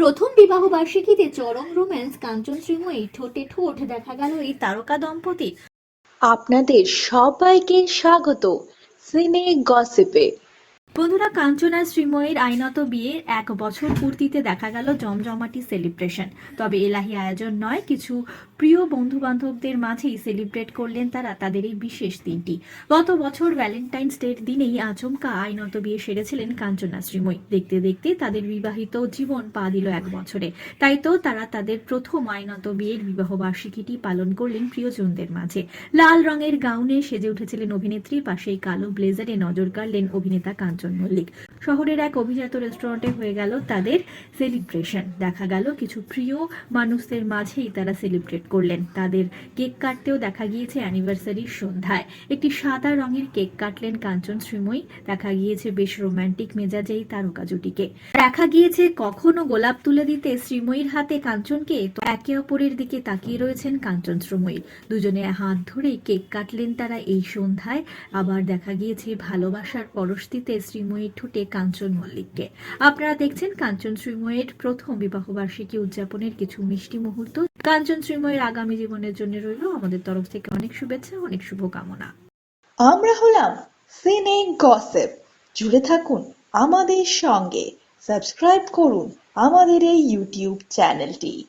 প্রথম বিবাহ বার্ষিকীতে চরম রোম্যান্স কাঞ্চন শ্রীময়ী ঠোঁটে ঠোঁট দেখা গেল এই তারকা দম্পতি। আপনাদের সবাইকে স্বাগত সিনে গসিপে। বন্ধুরা কাঞ্চনা শ্রীময়ীর আইনত বিয়ের এক বছর পূর্তিতে দেখা গেল জমজমাটি সেলিব্রেশন। তবে এলাহি আয়োজন নয় কিছু প্রিয় বন্ধু বান্ধবদের মাঝেই সেলিব্রেট করলেন তারা তাদের এই বিশেষ দিনটি। গত বছর ভ্যালেন্টাইন্স ডের দিনেই আচমকা আইনত বিয়ে সেরেছিলেন কাঞ্চন শ্রীময়ী। দেখতে দেখতে তাদের বিবাহিত জীবন পা দিল এক বছরে। তাই তো তারা তাদের প্রথম আইনত বিয়ের বিবাহ বার্ষিকীটি পালন করলেন প্রিয়জনদের মাঝে। লাল রঙের গাউনে সেজে উঠেছিলেন অভিনেত্রী পাশেই কালো ব্লেজারে নজর কাড়লেন অভিনেতা কাঞ্চন মল্লিক। শহরের এক অভিজাত রেস্টুরেন্টে হয়ে গেল তাদের সেলিব্রেশন। দেখা গেল কিছু প্রিয় মানুষদের মাঝেই তারা সেলিব্রেট করলেন। তাদের কেক কাটতেও দেখা গিয়েছে অ্যানিভার্সারির সন্ধ্যায়। একটি সাদা রঙের কেক কাটলেন কাঞ্চন শ্রীময়ী। দেখা গিয়েছে বেশ রোমান্টিক মেজাজেই তারকা জুটিকে। দেখা গিয়েছে কখনো গোলাপ তুলে দিতে শ্রীময়ীর হাতে কাঞ্চনকে। তো একে অপরের দিকে তাকিয়ে রয়েছেন কাঞ্চন শ্রীময়ী। দুজনে হাত ধরে কেক কাটলেন তারা এই সন্ধ্যায়। আবার দেখা গিয়েছে ভালোবাসার পরশ দিতে শ্রীময়ীর ঠোঁটে কাঞ্চন মল্লিককে। আপনারা দেখছেন কাঞ্চন শ্রীময়ের প্রথম বিবাহবার্ষিকী উদযাপনের কিছু মিষ্টি মুহূর্ত। কাঞ্চন শ্রীময়ের আগামী জীবনের জন্য রইল আমাদের তরফ থেকে অনেক শুভেচ্ছা, অনেক শুভকামনা। আমরা হলাম সিনে গসিপ। জুড়ে থাকুন আমাদের সঙ্গে। সাবস্ক্রাইব করুন আমাদের এই ইউটিউব চ্যানেলটি।